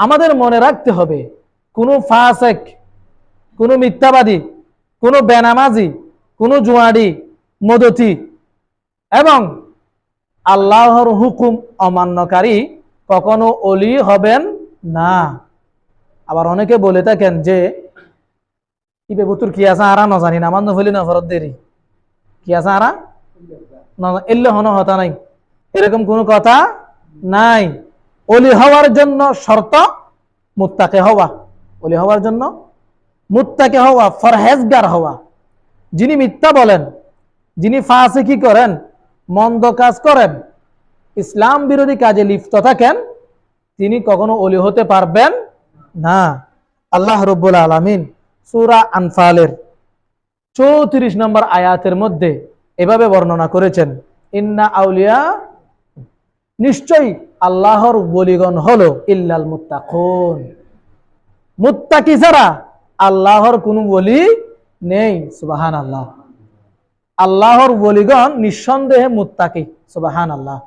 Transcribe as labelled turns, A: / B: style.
A: আমাদের মনে রাখতে হবে, কোনো ফাসেক, কোনো মিথ্যাবাদী, কোনো বেনামাজি, কোনো জুয়ারি মদতি এবং আল্লাহর হুকুম অমান্যকারী কখনো অলি হবেন না। আবার অনেকে বলে থাকেন যে কি বেবুতুর কি আছে আরা নজানি না আমার নফলি নফরত দেরি। কি আছে আরা? এল্লে হন হতা নাই। এরকম কোনো কথা নাই। অলি হওয়ার জন্য শর্ত মুত্তাকে হওয়া। অলি হওয়ার জন্য মুত্তাকে হওয়া, ফরহেজগার হওয়া। যিনি মিথ্যা বলেন, যিনি ফাঁসে কি করেন, মন্দ কাজ করেন, ইসলাম বিরোধী কাজে লিপ্ত থাকেন, তিনি কখনো অলি হতে পারবেন না। আল্লাহ রব্বুল আলমিন সুরা আনফালের চৌত্রিশ নম্বর আয়াতের মধ্যে এভাবে বর্ণনা করেছেন, ইন্না আউলিয়া নিশ্চয়ই আল্লাহর বলিগণ হলো ইল্লাল মুত্তাকুন। মুত্তাকি যারা, আল্লাহর কোনো বলি নেই সুবাহান আল্লাহ আল্লাহর বলিগণ নিঃসন্দেহে মুত্তাকি সুবাহান আল্লাহ